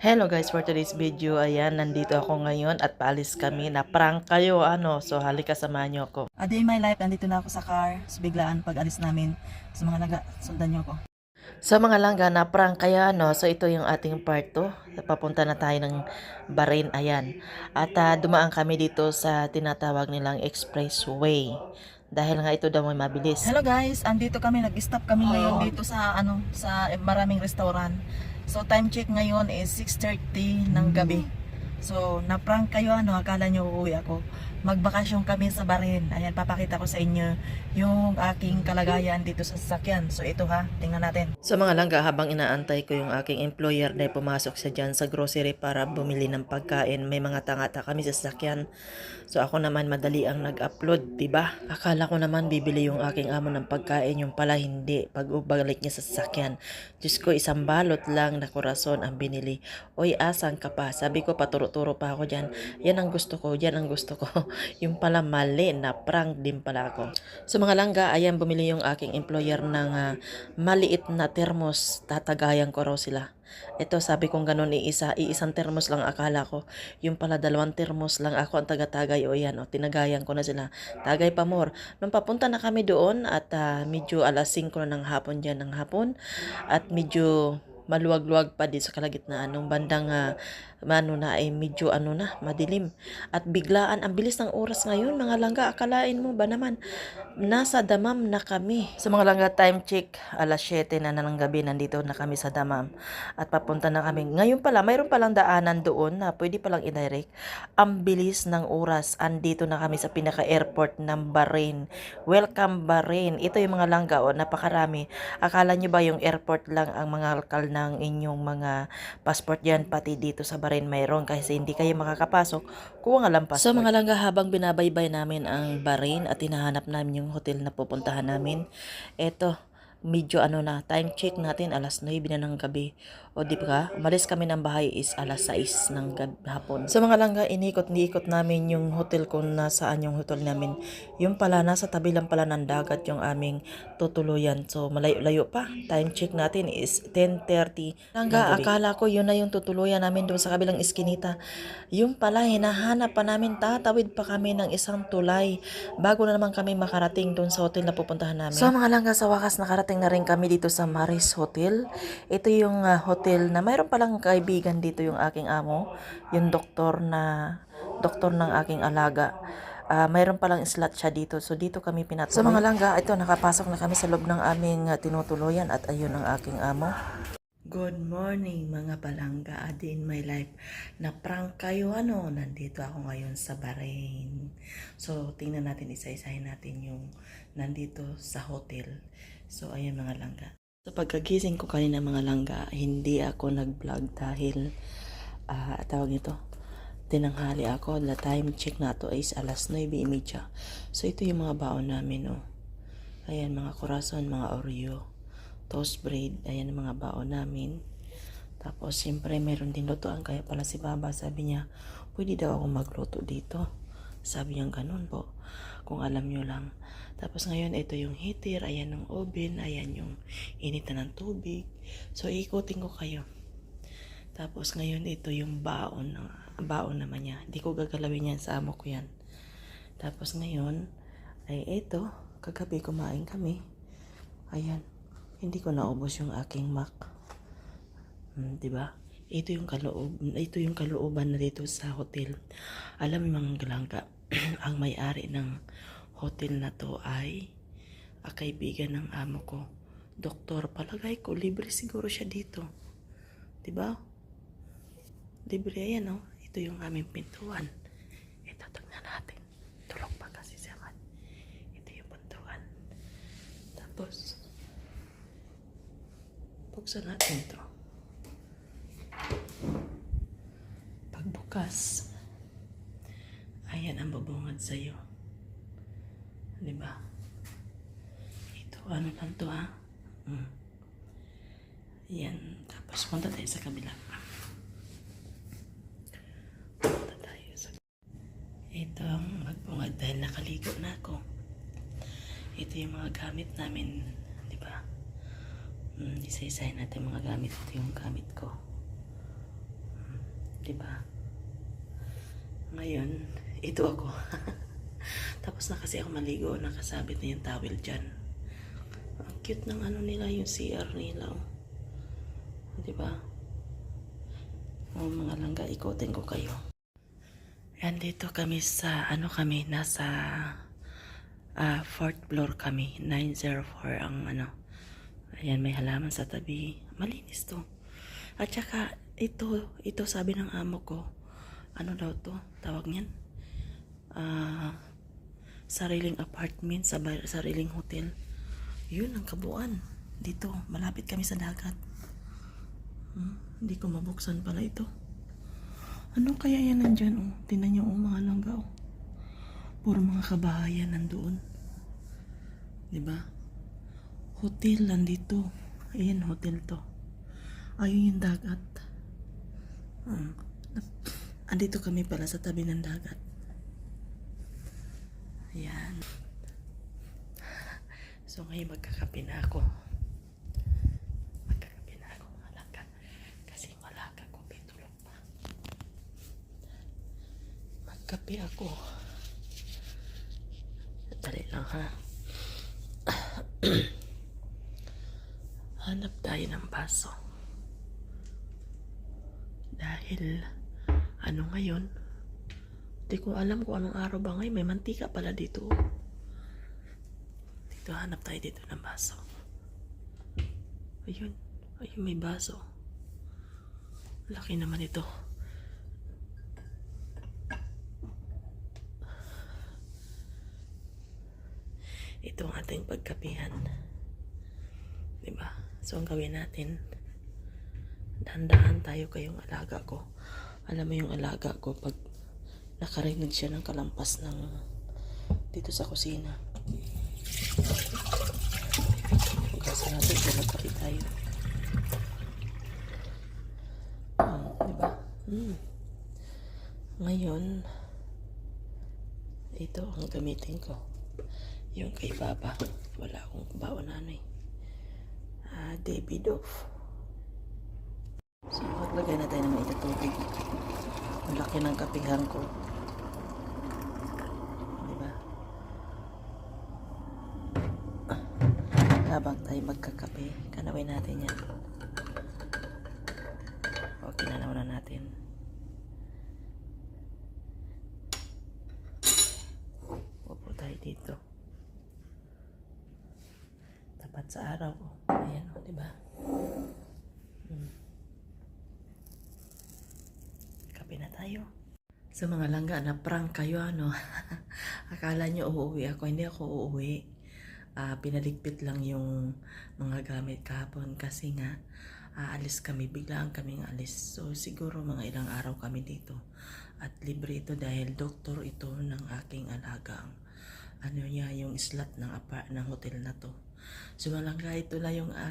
Hello guys, for today's video, ayan, nandito ako ngayon at paalis kami na prank kayo, ano, so halika samahan niyo ako. A day in my life, nandito na ako sa car. So, biglaan pag alis namin. Sa mga laga, sundan niyo ako. Sa mga langga na prank kaya, no, so ito yung ating part 2. Papunta na tayo ng Bahrain, ayan. At ah, dumaan kami dito sa tinatawag nilang expressway. Dahil nga ito daw may mabilis. Hello guys, andito kami, nag-stop kami ngayon dito sa ano, sa maraming restaurant. So time check ngayon is 6:30 ng gabi. So na-prank kayo ano, akala nyo uuwi ako. Magbakasyon kami sa Bahrain. Ayan, papakita ko sa inyo yung aking kalagayan dito sa sasakyan. So ito ha, tingnan natin. Sa mga langga, habang inaantay ko yung aking employer na pumasok sa dyan sa grocery para bumili ng pagkain, may mga tangata kami sa sasakyan. So ako naman madali ang nag-upload, ba? Akala ko naman bibili yung aking amo ng pagkain, yung pala hindi. Pag balik niya sa sasakyan, Diyos ko, isang balot lang na kurason ang binili. Oy, asan ka pa? Sabi ko, paturo-turo pa ako dyan. Yan ang gusto ko, yan ang gusto ko. Yung pala mali, na prank din pala ako. Sa mga langga, ayan, bumili yung aking employer ng ah, maliit na termos. Tatagayan ko raw sila. Ito, sabi kong ganun, iisa, iisang termos lang akala ko. Yung pala dalawang termos lang ako ang taga-tagay. O yan, o, tinagayan ko na sila. Tagay pa more. Nung papunta na kami doon at ah, medyo alas 5 na ng hapon dyan ng hapon at medyo maluwag-luwag pa din sa kalagitnaan nung bandang ah, ano na ay medyo ano na madilim. At biglaan ang bilis ng oras ngayon. Mga langga akalain mo ba naman? Nasa damam na kami. Sa mga langga time check alas 7 na ng gabi nandito na kami sa damam. At papunta na kami. Ngayon pala mayroon palang daanan doon na pwede palang i-direct. Ang bilis ng oras andito na kami sa pinaka airport ng Bahrain. Welcome Bahrain. Ito yung mga langga o napakarami. Akala nyo ba yung airport lang ang mga alkal ng inyong mga passport yan pati dito sa Bahrain mayroon kasi hindi kayo makakapasok kung nga lang passport. So mga langga habang binabaybay namin ang Bahrain at hinahanap namin yung hotel na pupuntahan namin eto medyo ano na, time check natin alas 9 na ng gabi. O di ba? Umalis kami ng bahay is alas 6 ng hapon. Sa mga langga, inikot-nikot namin yung hotel kung nasaan yung hotel namin. Yung pala, nasa tabi lang pala ng dagat yung aming tutuluyan. So, malayo-layo pa. Time check natin is 10.30. Langga, akala ko yun na yung tutuluyan namin doon sa kabilang iskinita. Yung pala, hinahanap pa namin, tatawid pa kami ng isang tulay bago na naman kami makarating doon sa hotel na pupuntahan namin. So mga langga, sa wakas nakarating na rin kami dito sa Maris Hotel. Ito yung ah, hotel na mayroon palang kaibigan dito yung aking amo, yung doktor na doktor ng aking alaga. Ah, mayroon palang slot siya dito. So dito kami pinatuloy. So mga langga, ito nakapasok na kami sa loob ng aming ah, tinutuluyan at ayun ang aking amo. Good morning mga palangga, in my life. Na-prank kayo ano, nandito ako ngayon sa Bahrain. So tingnan natin, isa-isahin natin yung nandito sa hotel. So ayan mga langga. Sa pagkagising ko kanina mga langga, hindi ako nag-vlog dahil ah tawag nito, tinanghali ako. The time check na to is alas 9.30. So ito yung mga baon namin oh. Ayan mga corazon, mga Oreo toast bread. Ayan ang mga baon namin. Tapos, siyempre, meron din lutuan. Kaya pala si Baba, sabi niya, pwede daw ako magluto dito. Sabi niya ganun po. Kung alam niyo lang. Tapos ngayon, ito yung heater. Ayan yung oven. Ayan yung initan ng tubig. So, ikutin ko kayo. Tapos ngayon, ito yung baon. Baon naman niya. Hindi ko gagalawin yan sa amo ko yan. Tapos ngayon, ay ito. Kagabi kumain kami. Ayan. Hindi ko naubos yung aking Mac. Hmm, 'di ba? Ito yung kaloob, ito yung kalooban na dito sa hotel. Alam mo mga galangga, ang may-ari ng hotel na to ay a kaibigan ng amo ko. Doktor, palagay ko libre siguro siya dito. 'Di ba? Libre ayan oh. Ito yung aming pintuan. Ito tignan natin. Tulog pa kasi siya. Ito yung pintuan. Tapos, Buksan natin ito. Pagbukas, ayan ang babungad sa'yo. Di ba? Ito, ano lang to ha? Mm. Yan. Tapos punta tayo sa kabila. Punta tayo sa Ito ang magbungad dahil nakaligo na ako. Ito yung mga gamit namin. Di ba? Mm, isa-isahin natin mga gamit. Ito yung gamit ko. di ba? Ngayon, ito ako. Tapos na kasi ako maligo, nakasabit na yung towel dyan. Ang cute ng ano nila, yung CR nila. oh. Di ba? Oh, mga langga, ikotin ko kayo. Yan dito kami sa, ano kami, nasa ah fourth floor kami. 904 ang ano. Ayan, may halaman sa tabi. Malinis to. At saka, ito, ito sabi ng amo ko, ano daw to, tawag niyan? Ah, sariling apartment, sa sariling hotel. Yun ang kabuuan. Dito, malapit kami sa dagat. Hmm, hindi ko mabuksan pala ito. Ano kaya yan nandyan? Oh? Tinan niyo, oh, mga langga. Oh. Puro mga kabahayan nandoon. Di ba? Hotel nandito. Ayan, hotel to. Ayun yung dagat. Hmm. Andito kami pala sa tabi ng dagat. Ayan. So ngayon magkakape na ako. Magkakape ako mga langga. Kasi wala ka ko tulog pa. Magkape ako. Dali lang ha. Hanap tayo ng baso. Dahil, ano ngayon? Hindi ko alam kung anong araw ba ngayon. May mantika pala dito. Dito, hanap tayo dito ng baso. Ayun. Ayun, may baso. Laki naman ito. Ito ang ating pagkapihan. Diba? So, ang gawin natin, dahan tayo kayong alaga ko. Alam mo yung alaga ko, pag nakarinig siya ng kalampas ng dito sa kusina. Kasi natin magkape tayo. Hmm, diba? Hmm. Ngayon, ito ang gamitin ko. Yung kay Papa. Wala akong baon na ano eh. Ah, David off. So, maglagay na tayo ng tubig. Ang laki ng kapihan ko. Di ba? Ah, Habang tayo magkakape, kanawin natin yan. O, kinanaw na natin. Upo tayo dito. Tapat sa araw. Ayan, o, di ba? Hmm. Kape na tayo. Sa mga langga na prank kayo, ano? Akala nyo uuwi ako. Hindi ako uuwi. Ah, pinaligpit lang yung mga gamit kahapon kasi nga aalis kami. Biglaan kaming alis. So, siguro mga ilang araw kami dito. At libre ito dahil doktor ito ng aking alagang. Ano niya yung slot ng, apa, ng hotel na to. So, malangga ito na yung